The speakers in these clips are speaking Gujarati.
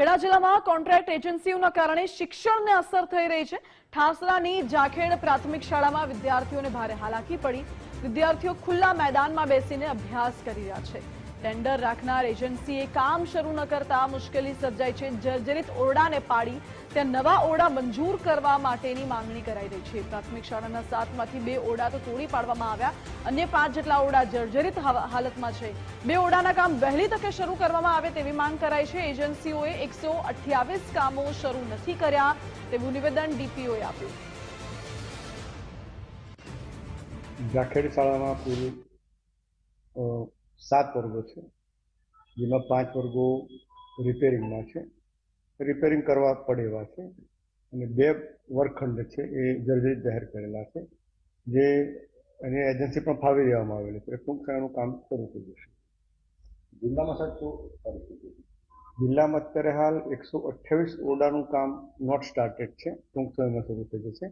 ખેડા જિલ્લામાં કોન્ટ્રાક્ટ એજન્સીઓના કારણે શિક્ષણને અસર થઈ રહી છે. ઠાસરાની જાખેડ પ્રાથમિક શાળામાં વિદ્યાર્થીઓને ભારે હાલાકી પડી. વિદ્યાર્થીઓ ખુલ્લા મેદાનમાં બેસીને અભ્યાસ કરી રહ્યા છે. ટેન્ડર રાખનાર એજન્સીએ કામ શરૂ ન કરતા મુશ્કેલી સર્જાઈ છે. જર્જરિત ઓરડાને પાડી ત્યાં નવા ઓરડા મંજૂર કરવા માટેની માંગણી કરાઈ રહી છે. પ્રાથમિક શાળાના સાતમાંથી બે ઓરડા તો તોડી પાડવામાં આવ્યા. અન્ય પાંચ જેટલા ઓરડા જર્જરિત હાલતમાં છે. બે ઓરડાના કામ વહેલી તકે શરૂ કરવામાં આવે તેવી માંગ કરાઈ છે. એજન્સીઓએ એકસો કામો શરૂ નથી કર્યા તેવું નિવેદન ડીપીઓએ આપ્યું. જાખેડ શાળામાં અ, સાત વર્ગો છે. જેમાં પાંચ વર્ગો રિપેરિંગમાં છે. રિપેરિંગ કરવા પડે એવા છે. અને બે વર્ગખંડ છે એ જર્જરિત જાહેર કરેલા છે. જે એની એજન્સી પણ ફાવી દેવામાં આવેલી છે. ટૂંક સમયનું કામ શરૂ થઈ જશે. જિલ્લામાં સાહેબ શું જિલ્લામાં અત્યારે હાલ એકસો અઠ્યાવીસ ઓરડાનું કામ નોટ સ્ટાર્ટેડ છે. ટૂંક સમયમાં શરૂ થઈ જશે.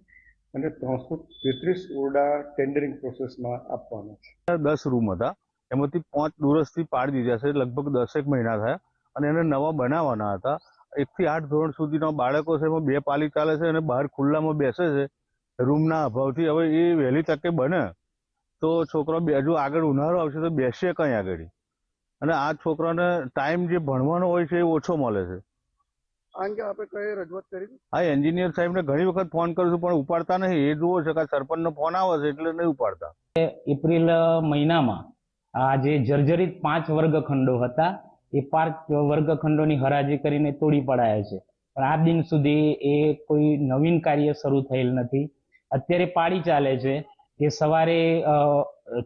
અને ત્રણસો તેત્રીસ ઓરડા ટેન્ડરિંગ પ્રોસેસમાં આપવાના છે. દસ રૂમ હતા. એમાંથી પાંચ દુરસ્થી પાડી દીધા છે લગભગ દસેક મહિના થયા અને એને નવા બનાવવાના હતા. એકથી આઠ ધોરણ સુધીના બાળકો છે એમાં બે પાલી ચાલે છે અને બહાર ખુલ્લામાં બેસે છે રૂમના અભાવથી. હવે એ વહેલી તકે બને તો છોકરો હજુ આગળ ઉનાળો આવશે તો બેસે કઈ આગળ? અને આ છોકરાને ટાઈમ જે ભણવાનો હોય છે એ ઓછો મળે છે. અંગે આપણે કઈ રજૂઆત કરી? આ એન્જિનિયર સાહેબને ઘણી વખત ફોન કરું છું પણ ઉપાડતા નહીં. એ જુઓ છે કે સરપંચનો ફોન આવે છે એટલે નહીં ઉપાડતા. એપ્રિલ મહિનામાં આ જે જર્જરિત પાંચ વર્ગખંડો હતા, એ પાંચ વર્ગખંડોની હરાજી કરીને તોડી પડાયા છે. પણ આ દિન સુધી એ કોઈ નવીન કાર્ય શરૂ થયેલ નથી. અત્યારે પાળી ચાલે છે કે સવારે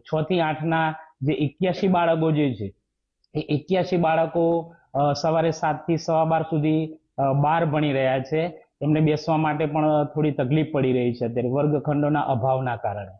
છ થી આઠના જે એક્યાસી બાળકો જે છે, એ એક્યાસી બાળકો સવારે સાતથી સવા બાર સુધી બાર ભણી રહ્યા છે. એમને બેસવા માટે પણ થોડી તકલીફ પડી રહી છે અત્યારે વર્ગખંડોના અભાવના કારણે.